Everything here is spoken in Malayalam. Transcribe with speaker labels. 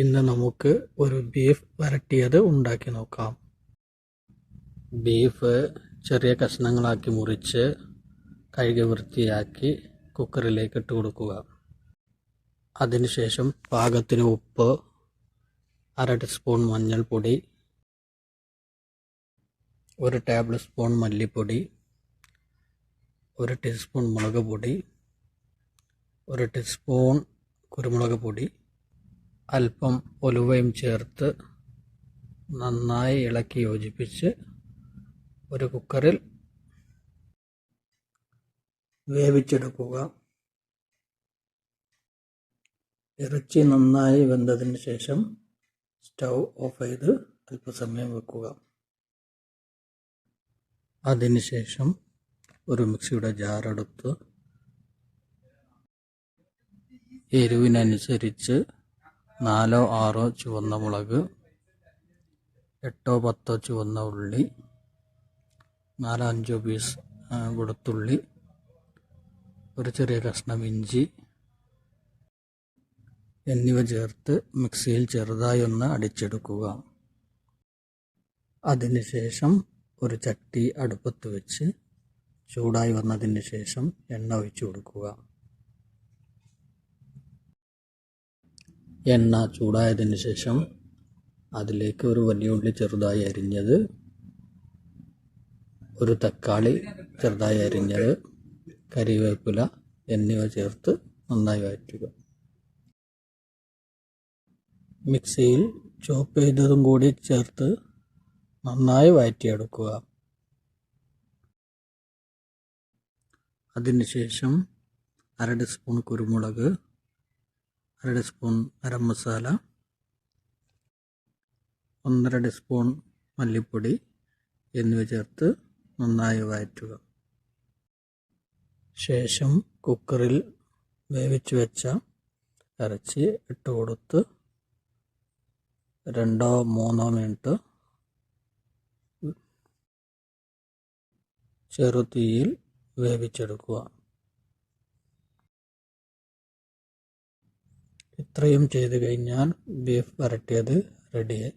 Speaker 1: ഇന്ന് നമുക്ക് ഒരു ബീഫ് വരട്ടിയത് ഉണ്ടാക്കി നോക്കാം. ബീഫ് ചെറിയ കഷ്ണങ്ങളാക്കി മുറിച്ച് കഴുകി വൃത്തിയാക്കി കുക്കറിലേക്ക് ഇട്ട് കൊടുക്കുക. അതിനുശേഷം പാകത്തിന് ഉപ്പ് അര ടീസ്പൂൺ മഞ്ഞൾപ്പൊടി ഒരു ടേബിൾ സ്പൂൺ മല്ലിപ്പൊടി ഒരു ടീസ്പൂൺ മുളക് പൊടി ഒരു ടീസ്പൂൺ കുരുമുളക് പൊടി അല്പം ഒലുവയും ചേർത്ത് നന്നായി ഇളക്കി യോജിപ്പിച്ച് ഒരു കുക്കറിൽ വേവിച്ചെടുക്കുക. ഇറച്ചി നന്നായി വെന്തതിന് ശേഷം സ്റ്റൗ ഓഫ് ചെയ്ത് അല്പസമയം വെക്കുക. അതിനുശേഷം ഒരു മിക്സിയുടെ ജാറെടുത്ത് എരിവിനനുസരിച്ച് നാലോ ആറോ ചുവന്ന മുളക് എട്ടോ പത്തോ ചുവന്ന ഉള്ളി നാലോ അഞ്ചോ പീസ് കൊടുത്തുള്ളി ഒരു ചെറിയ കഷ്ണം ഇഞ്ചി എന്നിവ ചേർത്ത് മിക്സിയിൽ ചെറുതായി ഒന്ന് അടിച്ചെടുക്കുക. അതിനുശേഷം ഒരു ചട്ടി അടുപ്പത്ത് വെച്ച് ചൂടായി വന്നതിന് ശേഷം എണ്ണ ഒഴിച്ചു കൊടുക്കുക. എണ്ണ ചൂടായതിന് ശേഷം അതിലേക്ക് ഒരു വലിയ ഉള്ളി ചെറുതായി അരിഞ്ഞത് ഒരു തക്കാളി ചെറുതായി അരിഞ്ഞത് കരിവേപ്പില എന്നിവ ചേർത്ത് നന്നായി വഴറ്റുക. മിക്സിയിൽ ചോപ്പ് ചെയ്തതും കൂടി ചേർത്ത് നന്നായി വഴറ്റിയെടുക്കുക. അതിനുശേഷം അര ടീസ്പൂൺ കുരുമുളക് അര ടീസ്പൂൺ ഗരം മസാല ഒന്നര ടീസ്പൂൺ മല്ലിപ്പൊടി എന്നിവ ചേർത്ത് നന്നായി വഴറ്റുക. ശേഷം കുക്കറിൽ വേവിച്ച് വെച്ച ഇറച്ചി ഇട്ട് കൊടുത്ത് രണ്ടോ മൂന്നോ മിനിറ്റ് ചെറുതീയിൽ വേവിച്ചെടുക്കുക. ഇത്രയും ചെയ്ത് കഴിഞ്ഞാൽ ബീഫ് വരട്ടിയത് റെഡിയായി